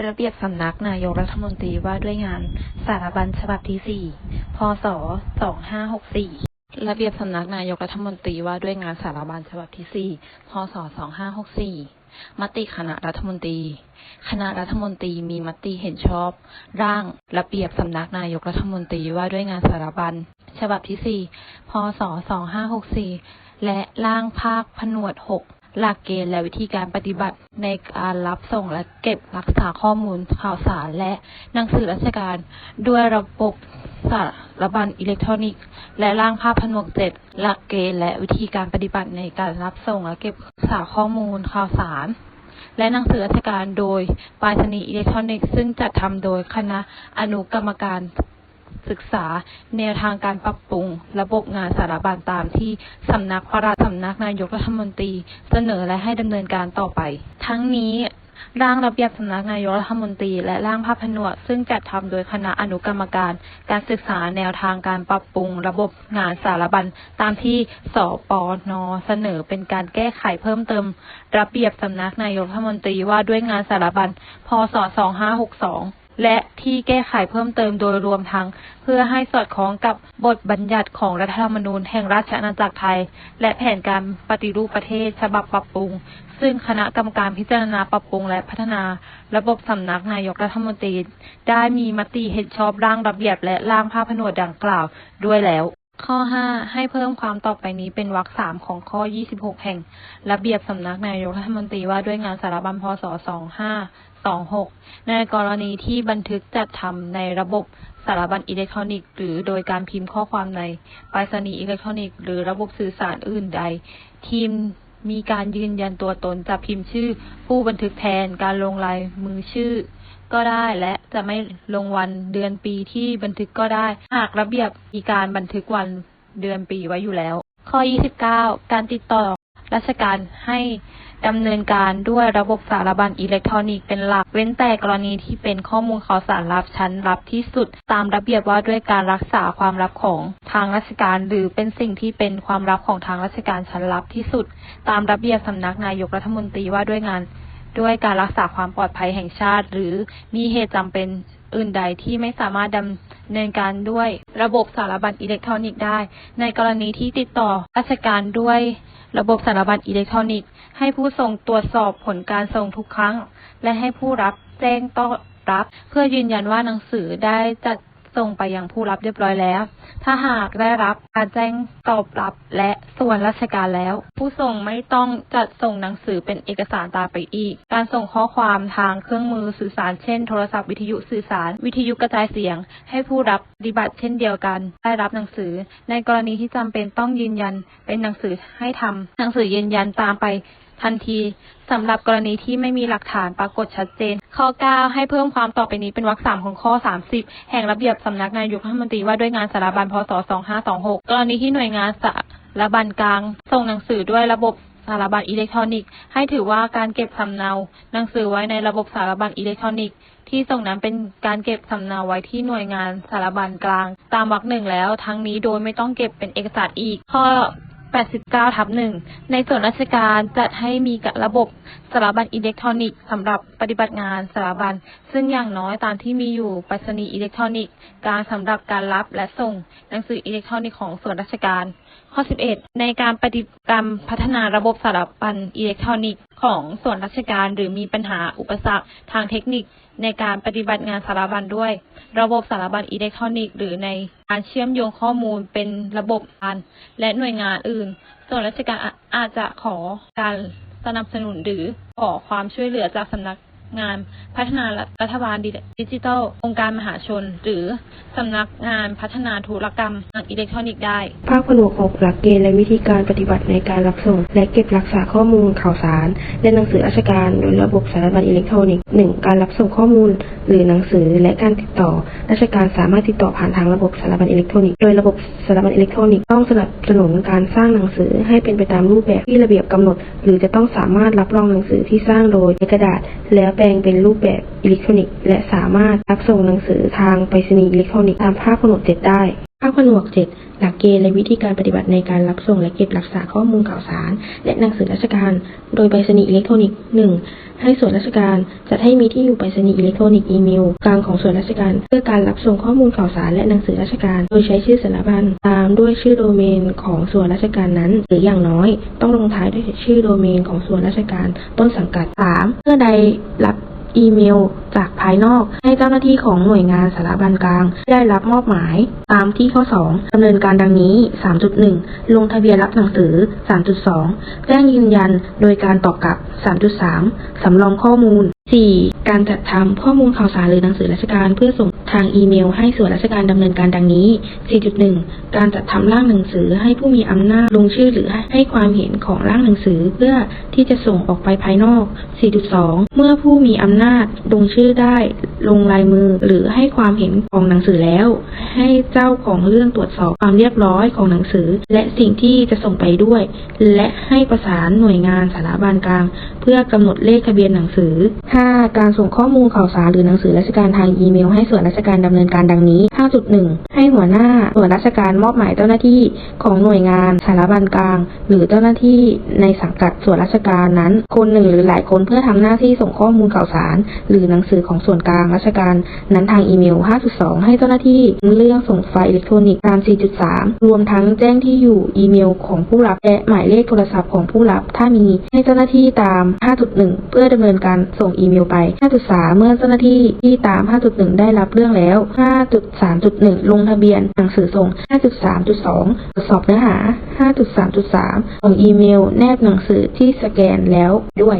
ระเบียบสำนักนายกรัฐมนตรีว่าด้วยงานสารบัญฉบับที่ 4 พศ 2564 ระเบียบสำนักนายกรัฐมนตรีว่าด้วยงานสารบัญฉบับที่ 4 พศ 2564 มติคณะรัฐมนตรี คณะรัฐมนตรีมีมติเห็นชอบ ร่างระเบียบสำนักนายกรัฐมนตรีว่าด้วยงานสารบัญฉบับที่ 4 พศ 2564 และร่างภาคผนวด 6 หลักเกณฑ์และวิธีการปฏิบัติในการรับส่งและเก็บรักษาข้อมูลข่าวสารและหนังสือราชการ ด้วยระบบสารบัญอิเล็กทรอนิกส์ และร่างภาพผนวกเจ็ดหลักเกณฑ์และวิธีการปฏิบัติในการรับส่งและเก็บรักษาข้อมูลข่าวสาร และหนังสือราชการโดยปรษณีย์อิเล็กทรอนิกส์ซึ่งจัดทำโดยคณะอนุกรรมการ ศึกษาแนวทางการปรับปรุง ระบบงานสารบัญตามที่สำนักปลัดสำนักนายกรัฐมนตรี เสนอและให้ดำเนินการต่อไป ทั้งนี้ร่างระเบียบสำนักนายกรัฐมนตรีและร่างภาพผนวกซึ่งจัดทำโดยคณะอนุกรรมการ การศึกษาแนวทางการปรับปรุง ระบบงานสารบัญตามที่สปนเสนอเป็นการแก้ไขเพิ่มเติม ระเบียบสำนักนายกรัฐมนตรีว่าด้วยงานสารบัญพศ2562 และที่แก้ไขเพิ่มเติมโดยรวมทั้ง เพื่อให้สอดคล้องกับบทบัญญัติของรัฐธรรมนูญแห่งราชอาณาจักรไทย และแผนการปฏิรูปประเทศฉบับปรับปรุง ซึ่งคณะกรรมการพิจารณาปรับปรุงและพัฒนา ระบบสำนักนายกรัฐมนตรี ได้มีมติเห็นชอบร่างระเบียบและร่างภาพผนวดดังกล่าวด้วยแล้ว ข้อ 5 ให้เพิ่มความต่อไปนี้เป็นวรรคสามของข้อ 26 แห่ง ระเบียบสำนักนายกรัฐมนตรีว่าด้วยงานสารบัญพศ 2526 ในกรณีที่บันทึกจัดทำในระบบสารบัญอิเล็กทรอนิกส์ หรือโดยการพิมพ์ข้อความในไปรษณีย์อิเล็กทรอนิกส์ หรือระบบสื่อสารอื่นใด ทีมมีการยืนยันตัวตนจะพิมพ์ชื่อ ผู้บันทึกแทนการลงลายมือชื่อ ก็ได้ และจะไม่ลงวันเดือนปีที่บันทึกก็ได้ หากระเบียบมีการบันทึกวันเดือนปีไว้อยู่แล้ว ข้อ 29 การติดต่อราชการให้ดำเนินการด้วยระบบสารบัญอิเล็กทรอนิกส์เป็นหลัก เว้นแต่กรณีที่เป็นข้อมูลข่าวสารลับชั้นลับที่สุด ตามระเบียบว่าด้วยการรักษาความลับของทางราชการ หรือเป็นสิ่งที่เป็นความลับของทางราชการชั้นลับที่สุด ตามระเบียบสำนักนายกรัฐมนตรีว่าด้วยงาน ด้วยการรักษาความปลอดภัยแห่งชาติ หรือมีเหตุจำเป็นอื่นใดที่ไม่สามารถดำเนินการด้วยระบบสารบัญอิเล็กทรอนิกส์ได้ ในกรณีที่ติดต่อราชการด้วยระบบสารบัญอิเล็กทรอนิกส์ ให้ผู้ส่งตรวจสอบผลการส่งทุกครั้ง และให้ผู้รับแจ้งต้อนรับ เพื่อยืนยันว่าหนังสือได้จัด ส่งไปยังผู้รับเรียบร้อยแล้ว ถ้าหากได้รับการแจ้งตอบรับและส่วนราชการแล้ว ผู้ส่งไม่ต้องจัดส่งหนังสือเป็นเอกสารตามไปอีก การส่งข้อความทางเครื่องมือสื่อสารเช่น โทรศัพท์วิทยุสื่อสาร วิทยุกระจายเสียง ให้ผู้รับปฏิบัติเช่นเดียวกัน ได้รับหนังสือ ในกรณีที่จำเป็นต้องยืนยันเป็นหนังสือให้ทำหนังสือยืนยันตามไป ทันทีสำหรับกรณีที่ไม่มีหลักฐานปรากฏชัดเจน ข้อ 9 ให้เพิ่มความต่อไปนี้เป็นวรรคสามของข้อ 30 แห่งระเบียบสำนักนายกรัฐมนตรีว่าด้วยงานสารบัญพศ 2526 กรณีที่หน่วยงานสารบัญกลาง ส่งหนังสือด้วยระบบสารบัญอิเล็กทรอนิกส์ให้ถือว่าการเก็บสำเนาหนังสือไว้ในระบบสารบัญอิเล็กทรอนิกส์ที่ส่งนั้นเป็นการเก็บสำเนาไว้ที่หน่วยงานสารบัญกลาง ตามวรรคหนึ่งแล้ว ทั้งนี้โดยไม่ต้องเก็บเป็นเอกสารอีก ข้อ 89ทับหนึ่งในส่วนราชการจัดให้มีระบบสารบัญอิเล็กทรอนิกส์สำหรับปฏิบัติงานสารบัญซึ่งอย่างน้อยตามที่มีอยู่ไปรษณีย์อิเล็กทรอนิกส์การสำหรับการรับและส่งหนังสืออิเล็กทรอนิกส์ของส่วนราชการ ข้อ 11 ในการปฏิกรรมพัฒนาระบบสารบัญอิเล็กทรอนิกส์ของส่วนราชการ หรือมีปัญหาอุปสรรคทางเทคนิค ในการปฏิบัติงานสารบัญด้วย ระบบสารบัญอิเล็กทรอนิกส์หรือในการเชื่อมโยงข้อมูลเป็นระบบการและหน่วยงานอื่น ส่วนราชการอาอาจจะขอการสนับสนุนหรือขอความช่วยเหลือจากสำนัก งานพัฒนารัฐบาลดิจิทัล องค์การมหาชน หรือสำนักงานพัฒนาธุรกรรมทางอิเล็กทรอนิกส์ได้ ภาคผนวก6หลักเกณฑ์และวิธีการปฏิบัติในการรับส่ง และเก็บรักษาข้อมูลข่าวสาร และหนังสือราชการโดยระบบสารบัญอิเล็กทรอนิกส์ 1. การรับส่งข้อมูลหรือหนังสือและการติดต่อ ราชการสามารถติดต่อผ่านทางระบบสารบัญอิเล็กทรอนิกส์โดยระบบสารบัญอิเล็กทรอนิกส์ต้องสนับสนุนการสร้างหนังสือให้เป็นไปตามรูปแบบที่ระเบียบกำหนด หรือจะต้องสามารถรับรองหนังสือที่สร้างโดยกระดาษ แล้วแปลงเป็นรูปแบบอิเล็กทรอนิกส์และสามารถรับส่งหนังสือทางไปรษณีย์อิเล็กทรอนิกส์ตามภาพกำหนดเจ็ดได้ ภาคผนวก 7 หลักเกณฑ์และวิธีการปฏิบัติในการรับส่งและเก็บรักษาข้อมูลข่าวสาร และหนังสือราชการ โดยไปรษณีย์อิเล็กทรอนิกส์ 1. ให้ส่วนราชการจัดให้มีที่อยู่ไปรษณีย์อิเล็กทรอนิกส์อีเมลกลางของส่วนราชการ เพื่อการรับส่งข้อมูลข่าวสารและหนังสือราชการ โดยใช้ชื่อสถาบันตามด้วยชื่อโดเมนของส่วนราชการนั้น หรืออย่างน้อย ต้องลงท้ายด้วยชื่อโดเมนของส่วนราชการ ต้นสังกัด 3. เมื่อใดรับ อีเมล จากภายนอก ให้เจ้าหน้าที่ของหน่วยงานสารบัญกลาง ได้รับมอบหมาย ตามที่ข้อ 2ดำเนินการดังนี้ 3.1 ลงทะเบียนรับหนังสือ 3.2 แจ้งยืนยัน โดยการตอบกลับ 3.3 สำรองข้อมูล 4. การจัดทำข้อมูลข่าวสารหรือหนังสือราชการเพื่อส่งทางอีเมล ให้ส่วนราชการดำเนินการดังนี้ 4.1 การจัดทำร่างหนังสือให้ผู้มีอำนาจลงชื่อหรือให้ความเห็นของร่างหนังสือเพื่อที่จะส่งออกไปภายนอก 4.2 เมื่อผู้มีอำนาจลงชื่อได้ลงลายมือ หรือให้ความเห็นของหนังสือแล้ว ให้เจ้าของเรื่องตรวจสอบความเรียบร้อยของหนังสือ และสิ่งที่จะส่งไปด้วย และให้ประสานหน่วยงานสถาบันกลาง เพื่อกำหนดเลขทะเบียนหนังสือ 5. การส่งข้อมูลข่าวสารหรือหนังสือราชการทางอีเมล ให้ส่วนราชการดำเนินการดังนี้ 5.1 ให้หัวหน้าส่วนราชการมอบหมายเจ้าหน้าที่ของหน่วยงานสถาบันกลาง หรือเจ้าหน้าที่ในสังกัดส่วนราชการนั้น คนหนึ่งหรือหลายคนเพื่อทำหน้าที่ส่งข้อมูลข่าวสาร หรือหนังสือของส่วนกลางราชการนั้นทางอีเมล 5.2 ให้เจ้าหน้าที่เรื่องส่งไฟล์อิเล็กทรอนิกส์ตาม 4.3 รวมทั้งแจ้งที่อยู่อีเมลของผู้รับและหมายเลขโทรศัพท์ของผู้รับ ถ้ามีให้เจ้าหน้าที่ตาม 5.1 เพื่อดำเนินการส่งอีเมลไป 5.3 เมื่อเจ้าหน้าที่ที่ตาม 5.1 ได้รับเรื่องแล้ว 5.3.1 ลงทะเบียนหนังสือส่ง 5.3.2 ตรวจสอบเนื้อหา 5.3.3 ส่งอีเมล แนบหนังสือที่สแกนแล้วด้วย